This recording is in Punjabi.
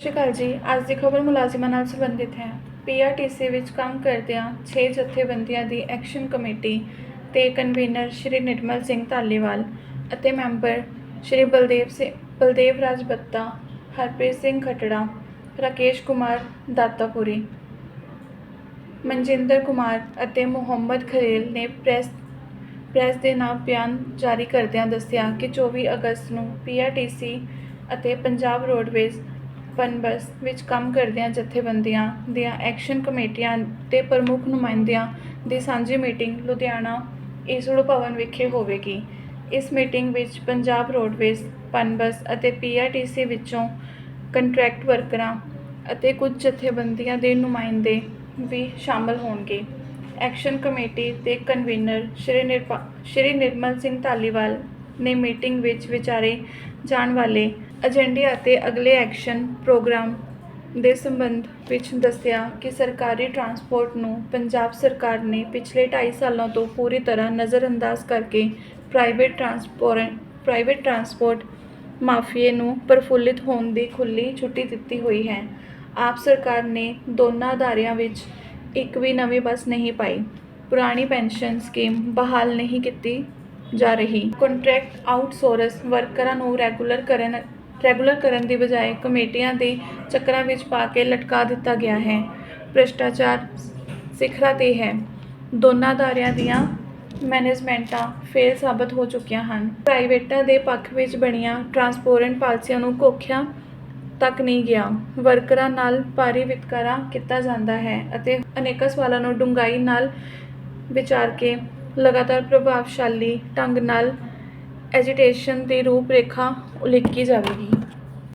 ਸਤਿ ਸ਼੍ਰੀ ਅਕਾਲ ਜੀ, ਅੱਜ ਦੀ ਖਬਰ ਮੁਲਾਜ਼ਮਾਂ ਨਾਲ ਸੰਬੰਧਿਤ ਹੈ। ਪੀਆਰਟੀਸੀ ਵਿੱਚ ਕੰਮ ਕਰਦਿਆਂ 6 ਜਥੇਬੰਦੀਆਂ ਦੀ ਐਕਸ਼ਨ ਕਮੇਟੀ ਤੇ ਕਨਵੀਨਰ ਸ਼੍ਰੀ ਨਿਰਮਲ ਸਿੰਘ ਧਾਲੀਵਾਲ ਅਤੇ ਮੈਂਬਰ ਸ਼੍ਰੀ ਬਲਦੇਵ ਸਿੰਘ ਬਲਦੇਵ ਰਾਜ ਬੱਤਾ, ਹਰਪ੍ਰੀਤ ਸਿੰਘ ਖਟੜਾ, ਰਾਕੇਸ਼ ਕੁਮਾਰ ਦਾਤਾਪੁਰੀ, ਮਨਜਿੰਦਰ ਕੁਮਾਰ ਅਤੇ ਮੁਹੰਮਦ ਖਲੀਲ ਨੇ ਪ੍ਰੈਸ ਪ੍ਰੈਸ ਦੇ ਨਾਲ ਬਿਆਨ ਜਾਰੀ ਕਰਦਿਆਂ ਦੱਸਿਆ ਕਿ 24 ਅਗਸਤ ਨੂੰ ਪੀਆਰਟੀਸੀ ਅਤੇ ਪੰਜਾਬ ਰੋਡਵੇਜ਼ ਪਨਬਸ ਵਿੱਚ ਕੰਮ ਕਰਦਿਆਂ ਜਥੇਬੰਦੀਆਂ ਦੀਆਂ ਐਕਸ਼ਨ ਕਮੇਟੀਆਂ ਤੇ ਪ੍ਰਮੁੱਖ ਨੁਮਾਇੰਦਿਆਂ ਦੀ ਸਾਂਝੀ ਮੀਟਿੰਗ ਲੁਧਿਆਣਾ ਈਸੜੂ ਭਵਨ ਵਿਖੇ ਹੋਵੇਗੀ। ਇਸ ਮੀਟਿੰਗ ਵਿੱਚ ਪੰਜਾਬ ਰੋਡਵੇਜ਼ ਪਨਬਸ ਅਤੇ ਪੀਆਰਟੀਸੀ ਵਿੱਚੋਂ ਕੰਟਰੈਕਟ ਵਰਕਰਾਂ ਅਤੇ ਕੁਝ ਜਥੇਬੰਦੀਆਂ ਦੇ ਨੁਮਾਇੰਦੇ ਵੀ ਸ਼ਾਮਲ ਹੋਣਗੇ। ਐਕਸ਼ਨ ਕਮੇਟੀ ਦੇ ਕਨਵੀਨਰ ਸ਼੍ਰੀ ਨਿਰਪਾ ਸ਼੍ਰੀ ਨਿਰਮਲ ਸਿੰਘ ਧਾਲੀਵਾਲ ਨੇ ਮੀਟਿੰਗ ਵਿੱਚ ਵਿਚਾਰੇ ਜਾਣ ਵਾਲੇ ਏਜੰਡੇ ਅਤੇ ਅਗਲੇ ਐਕਸ਼ਨ ਪ੍ਰੋਗਰਾਮ ਦੇ ਸੰਬੰਧ ਵਿੱਚ ਦੱਸਿਆ ਕਿ ਸਰਕਾਰੀ ਟਰਾਂਸਪੋਰਟ ਨੂੰ ਪੰਜਾਬ ਸਰਕਾਰ ਨੇ ਪਿਛਲੇ 2.5 ਸਾਲਾਂ ਤੋਂ ਪੂਰੀ ਤਰ੍ਹਾਂ ਨਜ਼ਰਅੰਦਾਜ਼ ਕਰਕੇ ਪ੍ਰਾਈਵੇਟ ਟਰਾਂਸਪੋਰਟ ਪ੍ਰਾਈਵੇਟ ਟਰਾਂਸਪੋਰਟ ਮਾਫੀਏ ਨੂੰ ਪ੍ਰਫੁੱਲਿਤ ਹੋਣ ਦੀ ਖੁੱਲ੍ਹੀ ਛੁੱਟੀ ਦਿੱਤੀ ਹੋਈ ਹੈ। ਆਪ ਸਰਕਾਰ ਨੇ ਦੋਨਾਂ ਅਦਾਰਿਆਂ ਵਿੱਚ ਇੱਕ ਵੀ ਨਵੀਂ ਬੱਸ ਨਹੀਂ ਪਾਈ। ਪੁਰਾਣੀ ਪੈਨਸ਼ਨ ਸਕੀਮ ਬਹਾਲ ਨਹੀਂ ਕੀਤੀ ਜਾ ਰਹੀ। ਕੰਟਰੈਕਟ ਆਊਟਸੋਰਸ ਵਰਕਰਾਂ ਨੂੰ ਰੈਗੂਲਰ ਕਰਨ ਰੈਗੂਲਰ ਕਰਨ ਦੀ ਬਜਾਏ ਕਮੇਟੀਆਂ ਦੇ ਚੱਕਰਾਂ ਵਿੱਚ ਪਾ ਕੇ ਲਟਕਾ ਦਿੱਤਾ ਗਿਆ ਹੈ। ਭ੍ਰਿਸ਼ਟਾਚਾਰ ਸਿਖਰਾਂ ਤੇ ਹੈ। ਦੋਨਾਂ ਅਦਾਰਿਆਂ ਦੀਆਂ ਮੈਨੇਜਮੈਂਟਾਂ ਫੇਲ ਸਾਬਤ ਹੋ ਚੁੱਕੀਆਂ ਹਨ। ਪ੍ਰਾਈਵੇਟਾਂ ਦੇ ਪੱਖ ਵਿੱਚ ਬਣੀਆਂ ਟਰਾਂਸਪੋਰੈਂਟ ਪਾਲਸੀਆਂ ਨੂੰ ਕੋਖਿਆਂ ਤੱਕ ਨਹੀਂ ਗਿਆ। ਵਰਕਰਾਂ ਨਾਲ ਭਾਰੀ ਵਿਤਕਰਾ ਕੀਤਾ ਜਾਂਦਾ ਹੈ ਅਤੇ ਅਨੇਕਾਂ ਸਵਾਲਾਂ ਨੂੰ ਡੂੰਘਾਈ ਨਾਲ ਵਿਚਾਰ ਕੇ ਲਗਾਤਾਰ ਪ੍ਰਭਾਵਸ਼ਾਲੀ ਢੰਗ ਨਾਲ ਐਜੀਟੇਸ਼ਨ ਦੀ ਰੂਪ ਰੇਖਾ ਉਲੀਕੀ ਜਾਵੇਗੀ।